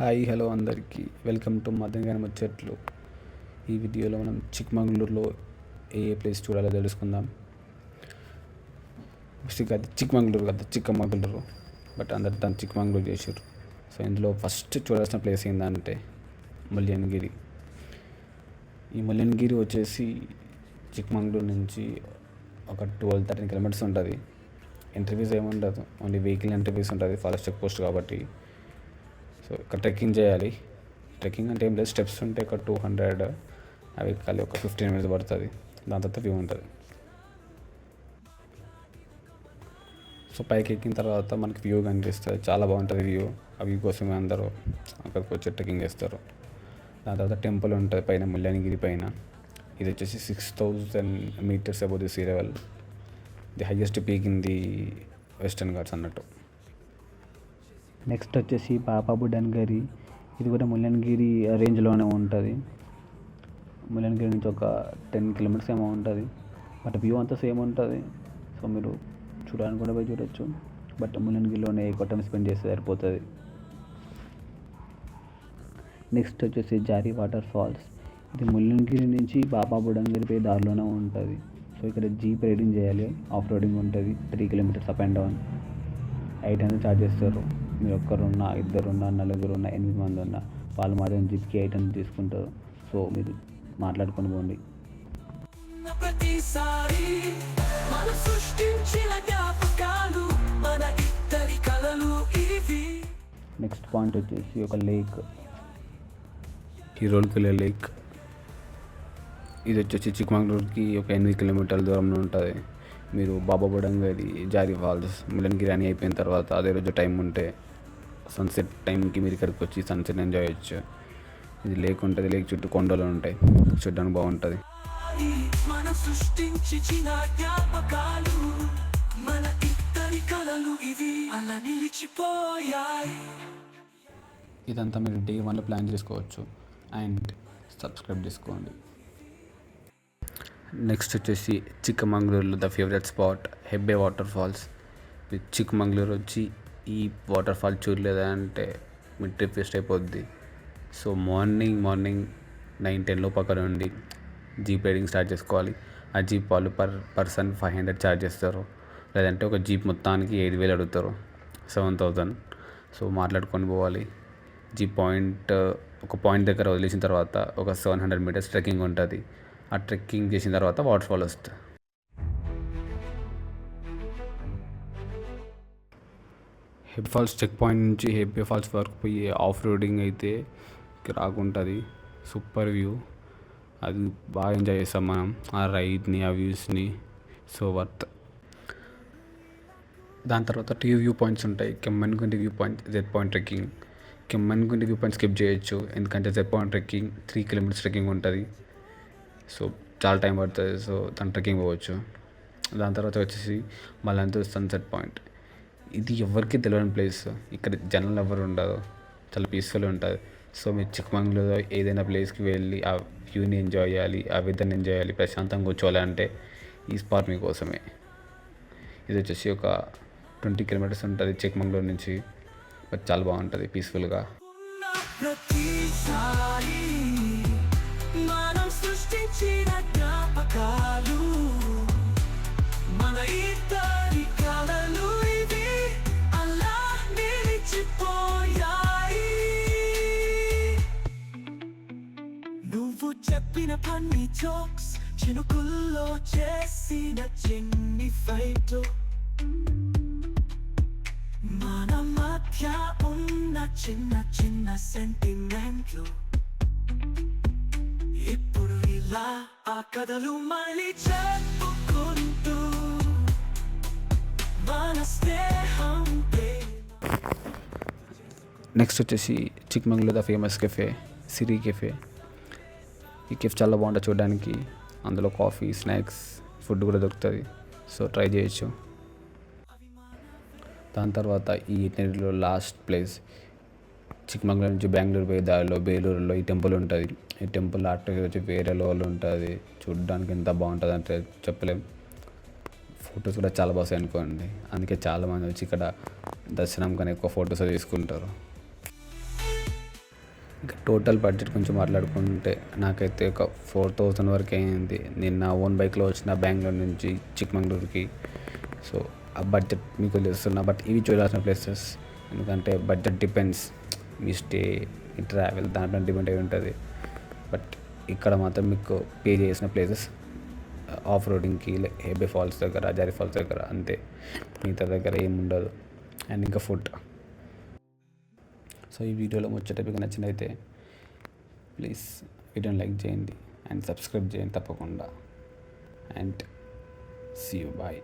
Hi hello అందరికీ. Welcome to Madanagani Muchatlu. ఈ వీడియోలో మనం చిక్మంగళూరులో ఏ ఏ ప్లేస్ చూడాలో తెలుసుకుందాం. అది చిక్మంగళూరు కదా చిక్కమంగళూరు. బట్ అందరు దాన్ని చిక్మంగళూరు చేశారు సో ఇందులో ఫస్ట్ చూడాల్సిన ప్లేస్ ఏంటంటే ముల్యనగిరి. ఈ ముల్యనగిరి వచ్చేసి చిక్మంగళూరు నుంచి ఒక ట్వెల్వ్ థర్టీన్ కిలోమీటర్స్ ఉంటుంది. ఇంటర్వ్యూస్ ఏమి ఉండదు ఓన్లీ వెహికల్ ఇంటర్వ్యూస్ ఉంటుంది. ఫారెస్ట్ చెక్ పోస్ట్ కాబట్టి. సో ఇక్కడ ట్రెక్కింగ్ చేయాలి. ట్రెక్కింగ్ అంటే ఏం లేదు. స్టెప్స్ ఉంటే ఒక టూ హండ్రెడ్ అవి కలిసి ఒక ఫిఫ్టీన్ మినిట్స్ పడుతుంది. దాని తర్వాత వ్యూ ఉంటుంది. సో పైకి ఎక్కిన తర్వాత మనకి వ్యూ కనిపిస్తుంది. చాలా బాగుంటుంది వ్యూ. ఆ వ్యూ కోసమే అందరూ అక్కడికి వచ్చి ట్రెక్కింగ్ చేస్తారు. దాని తర్వాత టెంపుల్ ఉంటుంది పైన ముల్లానిగిరి పైన. ఇది వచ్చేసి six thousand metres above the sea level the highest peak in the Western Ghats అన్నట్టు. నెక్స్ట్ వచ్చేసి పాపాబు డన్గరి ఇది కూడా ముల్లన్గిరి రేంజ్లోనే ఉంటుంది. ముల్లన్గిరి నుంచి ఒక టెన్ కిలోమీటర్స్ ఏమో ఉంటుంది. బట్ వ్యూ అంతా సేమ్ ఉంటుంది. సో మీరు చూడడానికి కూడా పోయి చూడొచ్చు. బట్ ముల్లన్గిరిలోనే ఎక్కువ టైం స్పెండ్ చేస్తే సరిపోతుంది. నెక్స్ట్ వచ్చేసి జారీ వాటర్ ఫాల్స్. ఇది ముల్లన్గిరి నుంచి బాబా బుడంగిరి పోయి దారిలోనే ఉంటుంది. సో ఇక్కడ జీప్ రైడింగ్ చేయాలి. ఆఫ్ రోడింగ్ ఉంటుంది. Three kilometres up and down eight hundred charge చేస్తారు మీరు ఒక్కరున్నా ఇద్దరున్నా నలుగురున్నా ఎనిమిది మంది ఉన్నా వాళ్ళు మాత్రం జిప్కి హండ్రెడ్ తీసుకుంటారు. సో మీరు మాట్లాడుకొని పోండి. ఉన్న ప్రతిసారి మనం సృష్టించిన జ్ఞాపకాలు మన ఇద్దరి కలలు ఇవి. నెక్స్ట్ పాయింట్ వచ్చేసి ఒక లేక్. హీరోల్పల్లి లేక్. ఇది వచ్చేసి చిక్కమంగళూరుకి ఒక ఎనిమిది కిలోమీటర్ల దూరంలో ఉంటుంది. మీరు బాబా బుడంగది జారీ ఫాల్స్ మిలన్ అని అయిపోయిన తర్వాత అదే రోజు టైం ఉంటే సన్సెట్ టైంకి మీరు ఇక్కడికి వచ్చి సన్సెట్ ఎంజాయ్ చేయొచ్చు. ఇది లేక్ ఉంటుంది లేక్ చుట్టూ కొండలు ఉంటాయి. చూడడానికి బాగుంటుంది. జ్ఞాపకాలు మన ఇద్దరి కలలు ఇవి అలా నిలిచిపోయాయి ఇదంతా మీరు డే వన్లో ప్లాన్ చేసుకోవచ్చు. అండ్ సబ్స్క్రైబ్ చేసుకోండి. నెక్స్ట్ వచ్చేసి చిక్కమంగళూరులో the favourite spot Hebbe water falls. మీరు చిక్కమంగళూరు వచ్చి ఈ వాటర్ ఫాల్ చూడలేదా అంటే మీ ట్రిప్ వేస్ట్ అయిపోద్ది. So morning morning nine ten లోపు అక్కడ ఉండి జీప్ రైడింగ్ స్టార్ట్ చేసుకోవాలి. ఆ జీప్ వాళ్ళు per person five hundred charge చేస్తారు. లేదంటే ఒక జీప్ మొత్తానికి ఐదు వేలు అడుగుతారు సెవెన్ థౌజండ్ సో మాట్లాడుకొని పోవాలి. జీప్ పాయింట్ ఒక పాయింట్ దగ్గర వదిలేసిన తర్వాత ఒక సెవెన్ హండ్రెడ్ మీటర్స్ ట్రెక్కింగ్ ఉంటుంది. ఆ ట్రెక్కింగ్ చేసిన తర్వాత వాటర్ ఫాల్ వస్తుంది. హెబ్ ఫాల్స్ చెక్ పాయింట్ నుంచి హెబ్బే ఫాల్స్ వరకు పోయి ఆఫ్ రోడింగ్ అయితే రాకుంటుంది. సూపర్ వ్యూ అది బాగా ఎంజాయ్ చేస్తాం మనం. ఆ రైడ్ని ఆ వ్యూస్ని సో వర్త్ దాని తర్వాత టీ వ్యూ పాయింట్స్ ఉంటాయి. Kemmangundi view point Z point trekking Kemmangundi view point skip చేయొచ్చు. ఎందుకంటే Z point trekking three kilometres trekking ఉంటుంది. సో చాలా టైం పడుతుంది. సో దాని ట్రెక్కింగ్ పోవచ్చు. దాని తర్వాత వచ్చేసి మళ్ళీ సన్సెట్ పాయింట్ ఇది ఎవరికి తెలియని ప్లేస్ ఇక్కడ జనాలు ఎవరు ఉండదు చాలా పీస్ఫుల్ ఉంటుంది. సో మీరు చిక్కమంగళూరులో ఏదైనా ప్లేస్కి వెళ్ళి ఆ వ్యూని ఎంజాయ్ చేయాలి ఆ వెదర్ని ఎంజాయ్ చేయాలి ప్రశాంతంగా కూర్చోవాలంటే ఈ స్పాట్ మీకోసమే. ఇది వచ్చేసి ఒక ట్వంటీ కిలోమీటర్స్ ఉంటుంది చిక్కమంగళూరు నుంచి. బట్ చాలా బాగుంటుంది పీస్ఫుల్గా ప్రతిసారి సృష్టించిన జ్ఞాపకాలు. మన ఇద్దరి కలలు ఇది అలా నిలిచిపోయాయి. నువ్వు చెప్పిన పన్ని జోక్స్ చినుకుల్లో చేసిన చిన్ని ఫైట్ మన మధ్య ఉన్న చిన్న చిన్న సెంటిమెంట్లు. ఆ కథలు మళ్ళీ చెప్పుకుంటూ మన స్నేహం నెక్స్ట్ వచ్చేసి Chikmagalur the famous cafe Siri cafe. ఈ కెఫ్ చాలా బాగుంటుంది చూడడానికి. అందులో కాఫీ స్నాక్స్ ఫుడ్ కూడా దొరుకుతుంది. సో ట్రై చేయొచ్చు. దాని తర్వాత ఈ ఇటనరీలో లాస్ట్ ప్లేస్ చిక్కమంగళూరు నుంచి బెంగళూరు పోయే దారిలో బేలూరులో ఈ టెంపుల్ ఉంటుంది. ఈ టెంపుల్ ఆర్టికల్ వచ్చి వేరే లెవెల్ ఉంటుంది. చూడడానికి ఎంత బాగుంటుంది అంటే చెప్పలేం. ఫొటోస్ కూడా చాలా బాగుంటాయి అనుకోండి అందుకే చాలామంది వచ్చి ఇక్కడ దర్శనం కానీ ఎక్కువ ఫొటోస్ తీసుకుంటారు. టోటల్ బడ్జెట్ కొంచెం మాట్లాడుకుంటే నాకైతే ఒక ఫోర్ థౌజండ్ వరకు అయింది. నేను నా ఓన్ బైక్లో వచ్చిన బెంగళూరు నుంచి చిక్మంగళూరుకి. సో ఆ బడ్జెట్ మీకు తెలుస్తున్నా బట్ ఇవి చూడాల్సిన ప్లేసెస్. ఎందుకంటే బడ్జెట్ డిపెండ్స్. మీ స్టే మీ ట్రావెల్ దాంట్లో డిపెండ్ అయి ఉంటుంది. బట్ ఇక్కడ మాత్రం మీకు పే చేసిన ప్లేసెస్ ఆఫ్ రోడింగ్కి హెబే ఫాల్స్ దగ్గర జారీ ఫాల్స్ దగ్గర అంతే. మిగతా దగ్గర ఏముండదు అండ్ ఇంకా ఫుడ్. సో ఈ వీడియోలో వచ్చేటప్పుడు మీకు నచ్చినైతే ప్లీజ్ వీడియోని లైక్ చేయండి అండ్ సబ్స్క్రైబ్ చేయండి తప్పకుండా. And see you bye